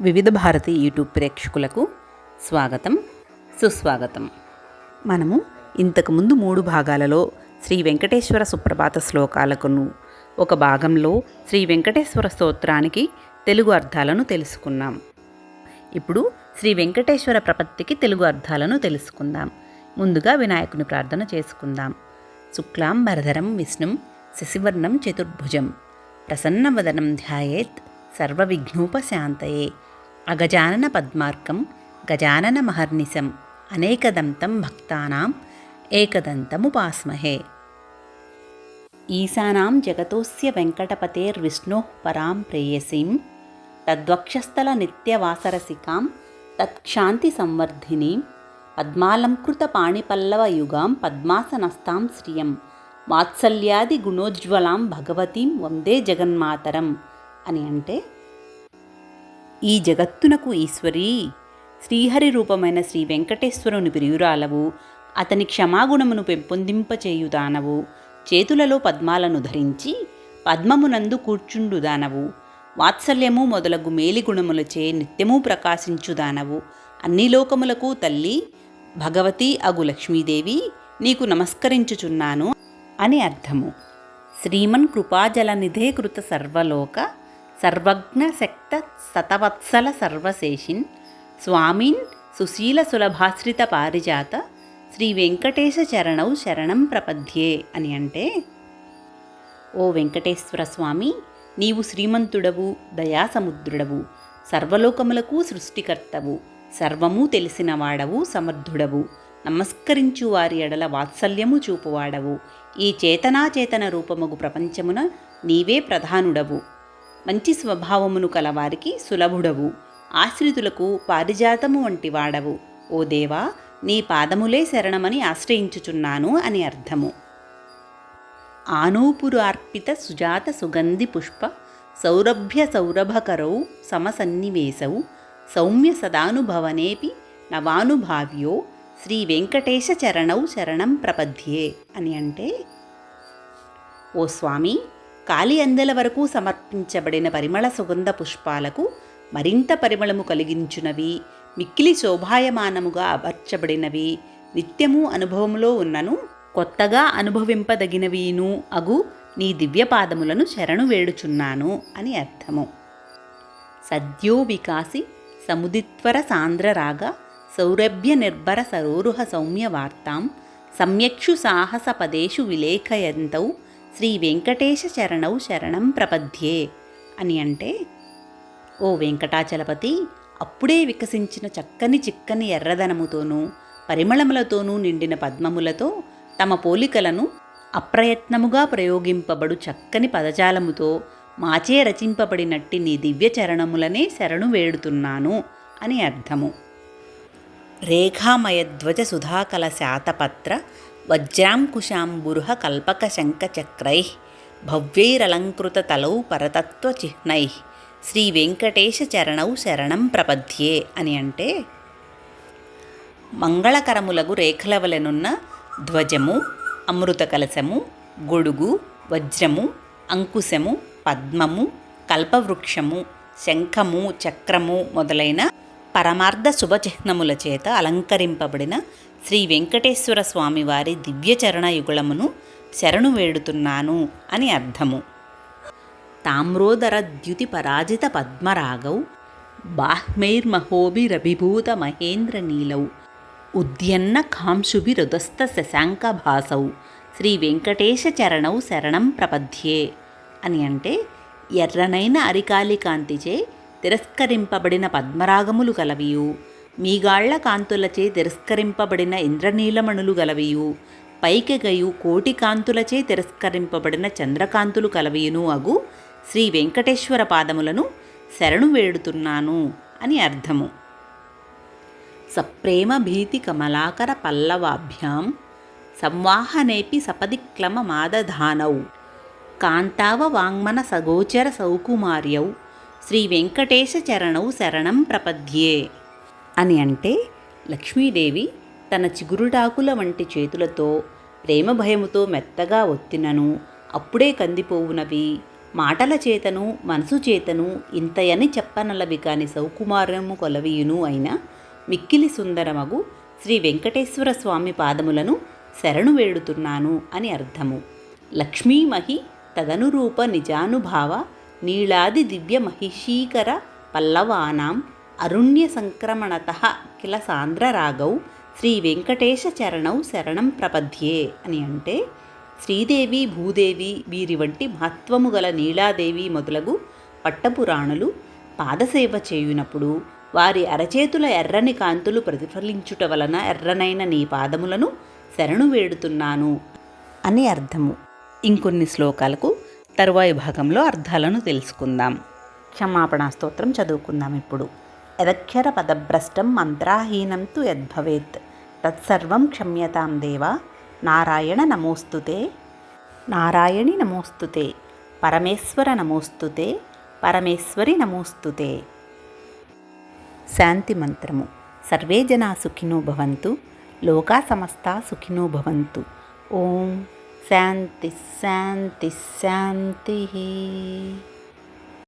వివిధ భారతి యూట్యూబ్ ప్రేక్షకులకు స్వాగతం సుస్వాగతం. మనము ఇంతకుముందు మూడు భాగాలలో శ్రీ వెంకటేశ్వర సుప్రభాత శ్లోకాలకును ఒక భాగంలో శ్రీ వెంకటేశ్వర స్తోత్రానికి తెలుగు అర్థాలను తెలుసుకున్నాం. ఇప్పుడు శ్రీ వెంకటేశ్వర ప్రపత్తికి తెలుగు అర్థాలను తెలుసుకుందాం. ముందుగా వినాయకుని ప్రార్థన చేసుకుందాం. శుక్లాం భరధరం విష్ణుం శశివర్ణం చతుర్భుజం. ప్రసన్నవదనం ధ్యాయేత్. సర్వవిఘ్నోపశాంతయే. అగజానన పద్మార్కం గజానన మహర్నిశం అనేకదంతం భక్తానాం ఏకదంతముపాస్మహే. ఈశానాం జగతోస్య వెంకటపతేర్విష్ణోః పరాం ప్రేయసీం తద్వక్షస్థల నిత్యవాసరసికాం తత్క్షాంతి సంవర్ధినీం పద్మాలంకృత పాణిపల్లవయుగాం పద్మాసనస్తాం శ్రియం వాత్సల్యాది గుణోజ్వలాం భగవతీం వందే జగన్మాతరం. అని అంటే ఈ జగత్తునకు ఈశ్వరీ శ్రీహరి రూపమైన శ్రీ వెంకటేశ్వరుని ప్రియురాలవు అతని క్షమాగుణమును పెంపొందింపచేయుదానవు చేతులలో పద్మాలను ధరించి పద్మమునందు కూర్చుండుదానవు వాత్సల్యము మొదలగు మేలిగుణములచే నిత్యము ప్రకాశించుదానవు అన్ని లోకములకు తల్లి భగవతి అగు లక్ష్మీదేవి నీకు నమస్కరించుచున్నాను అని అర్థము. శ్రీమన్ కృపాజలనిధే కృత సర్వలోక సర్వజ్ఞ శక్త సర్వశేషిన్ స్వామిన్ సుశీల సులభాశ్రిత పారిజాత శ్రీ వెంకటేశ చరణౌ శరణం ప్రపద్యే అని అంటే ఓ వెంకటేశ్వర స్వామి నీవు శ్రీమంతుడవు దయాసముద్రుడవు సర్వలోకములకు సృష్టికర్తవు సర్వము తెలిసినవాడవు సమర్థుడవు నమస్కరించు వారి ఎడల వాత్సల్యము చూపువాడవు ఈ చేతనాచేతన రూపముగు ప్రపంచమున నీవే ప్రధానుడవు. మంచి స్వభావమును కలవారికి సులభుడవు. ఆశ్రితులకు పారిజాతము వంటి వాడవు. ఓ దేవా నీ పాదములే శరణమని ఆశ్రయించుచున్నాను అని అర్థము. ఆనూపురార్పిత సుజాత సుగంధి పుష్ప సౌరభ్య సౌరభకరౌ సమసన్నివేశౌ సౌమ్య సదానుభవనేపి నవానుభావ్యో శ్రీ వెంకటేశ చరణౌ శరణం ప్రపద్యే అని అంటే ఓ స్వామి కాలి అందెల వరకు సమర్పించబడిన పరిమళ సుగంధ పుష్పాలకు మరింత పరిమళము కలిగించునవి మిక్కిలి శోభాయమానముగా అమర్చబడినవి. నిత్యము అనుభవములో ఉన్నను కొత్తగా అనుభవింపదగినవీను అగు నీ దివ్యపాదములను శరణు వేడుచున్నాను అని అర్థము. సద్యో వికాసి సముదిత్వర సాంద్రరాగ సౌరభ్య నిర్భర సరోరుహ సౌమ్య వార్తాం సమ్యక్షు సాహస పదేషు విలేఖయంతౌ శ్రీ వెంకటేశ చరణౌ శరణం ప్రపద్యే అని అంటే ఓ వెంకటాచలపతి అప్పుడే వికసించిన చక్కని చిక్కని ఎర్రదనముతోనూ పరిమళములతోనూ నిండిన పద్మములతో తమ పోలికలను అప్రయత్నముగా ప్రయోగింపబడు చక్కని పదజాలముతో మాచే రచింపబడినట్టి నీ దివ్య చరణములనే శరణు వేడుతున్నాను అని అర్థము. రేఖామయధ్వజ సుధాకల శాతపత్ర వజ్రాంకుశాంబురుహ కల్పక శంఖ చక్రై భవ్యైరలంకృత తలౌ పరతత్వ చిహ్నై శ్రీ వెంకటేశ చరణౌ శరణం ప్రపద్యే అని అంటే మంగళకరములగు రేఖలవలెనున్న ధ్వజము అమృత కలశము గొడుగు వజ్రము అంకుశము పద్మము కల్పవృక్షము శంఖము చక్రము మొదలైన పరమార్థ శుభచిహ్నముల చేత అలంకరింపబడిన శ్రీ వెంకటేశ్వర స్వామివారి దివ్యచరణ యుగళమును శరణు వేడుతున్నాను అని అర్థము. తామ్రోదర ద్యుతి పరాజిత పద్మరాగౌ బాహ్మైర్మహోభిరభిభూత మహేంద్ర నీలౌ ఉద్యన్న కాంశుభిరుదస్త శశాంక భాసౌ శ్రీ వెంకటేశ చరణౌ శరణం ప్రపద్యే అని అంటే ఎర్రనైన అరికాలి కాంతిచే తిరస్కరింపబడిన పద్మరాగములు కలవియు. గలవియు మీగాళ్ళ కాంతులచే తిరస్కరింపబడిన ఇంద్రనీలమణులు గలవియు. పైకెగయు కోటి కాంతులచే తిరస్కరింపబడిన చంద్రకాంతులు కలవియును అగు శ్రీ వెంకటేశ్వర పాదములను శరణు వేడుతున్నాను అని అర్థము. సప్రేమ భీతి కమలాకర పల్లవాభ్యాం సంవాహనేపి సపదిక్లమ మాదధానౌ. కాంతావ వాంగ్మన సగోచర సౌకుమార్యౌ. శ్రీ వెంకటేశ చరణౌ శరణం ప్రపద్యే. అని అంటే లక్ష్మీదేవి తన చిగురుటాకుల వంటి చేతులతో ప్రేమ భయముతో మెత్తగా ఒత్తినను. అప్పుడే కందిపోవునవి. మాటల చేతను మనసు చేతను ఇంతయని చెప్పనలవి కాని సౌకుమారము కొలవీయును అయిన మిక్కిలి సుందరమగు శ్రీ వెంకటేశ్వర స్వామి పాదములను శరణు వేడుతున్నాను అని అర్థము. లక్ష్మీమహి తదనురూప నిజానుభావ నీళాది దివ్య మహిషీకర పల్లవానాం అరుణ్య సంక్రమణత కిల సాంద్రరాగౌ శ్రీ వెంకటేశ చరణౌ శరణం ప్రపద్యే అని అంటే శ్రీదేవి భూదేవి వీరి వంటి మహత్వము గల నీలాదేవి మొదలగు పట్టపురాణులు పాదసేవ చేయునప్పుడు వారి అరచేతుల ఎర్రని కాంతులు ప్రతిఫలించుట వలన ఎర్రనైన నీ పాదములను శరణు వేడుతున్నాను అని అర్థము. ఇంకొన్ని శ్లోకాలకు తరువాయి భాగంలో అర్థాలను తెలుసుకుందాం. క్షమాపణ స్తోత్రం చదువుకుందాం ఇప్పుడు. యదక్షర పదభ్రష్టం మంత్రాహీనం తు యద్భవేత్. తత్సర్వం క్షమ్యతాం దేవ. నారాయణ నమోస్తుతే నారాయణి నమోస్తుతే పరమేశ్వర నమోస్తుతే పరమేశ్వరి నమోస్తుతే శాంతి మంత్రము. సర్వే జనా సుఖినో భవంతు. లోకా సమస్త సుఖినో భవంతు. ఓం శాంతి శాంతి శాంతి.